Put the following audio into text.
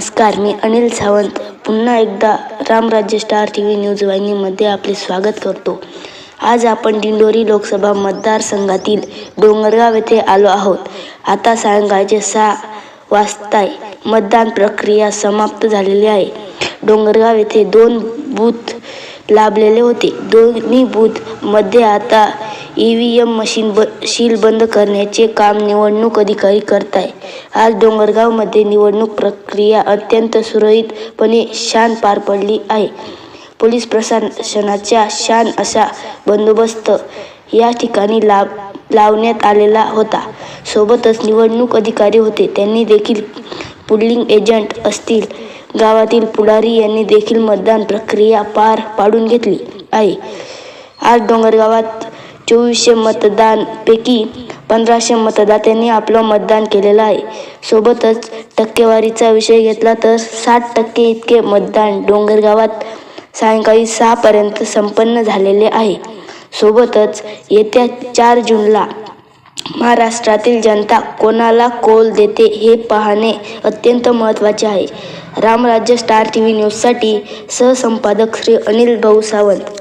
नमस्कार मी अनिल सावंत. पुन्हा एकदा Ramrajya star T V news वाहिनीमध्ये आपले स्वागत करतो. आज आपण दिंडोरी लोकसभा मतदारसंघातील डोंगरगाव येथे आलो आहोत. आता सायंकाळचे सहा वाजताय. मतदान प्रक्रिया समाप्त झालेली आहे. डोंगरगाव येथे दोन बूथ लाभलेले होते. दोन्ही बूथमध्ये आता ई व्ही मशीन ब शील बंद करण्याचे काम निवडणूक अधिकारी करत आहे आज डोंगरगावमध्ये निवडणूक प्रक्रिया अत्यंत सुरळीतपणे शान पार पडली आहे. पोलीस प्रशासनाच्या शान असा बंदोबस्त या ठिकाणी लाव लावण्यात आलेला होता. सोबतच निवडणूक अधिकारी होते. त्यांनी देखील पुलिंग एजंट असतील. गावातील पुढारी यांनी देखील मतदान प्रक्रिया पार पाडून घेतली आहे. आज डोंगरगावात चोवीसशे मतदानपैकी पंधराशे मतदात्यांनी आपलं मतदान केलेलं आहे. सोबतच टक्केवारीचा विषय घेतला तर साठ टक्के इतके मतदान डोंगरगावात सायंकाळी सहापर्यंत संपन्न झालेले आहे. सोबतच येत्या चार जूनला महाराष्ट्रातील जनता कोणाला कौल देते हे पाहणे अत्यंत महत्त्वाचे आहे. रामराज्य स्टार टी व्ही न्यूजसाठी सहसंपादक श्री अनिल भाऊ सावंत.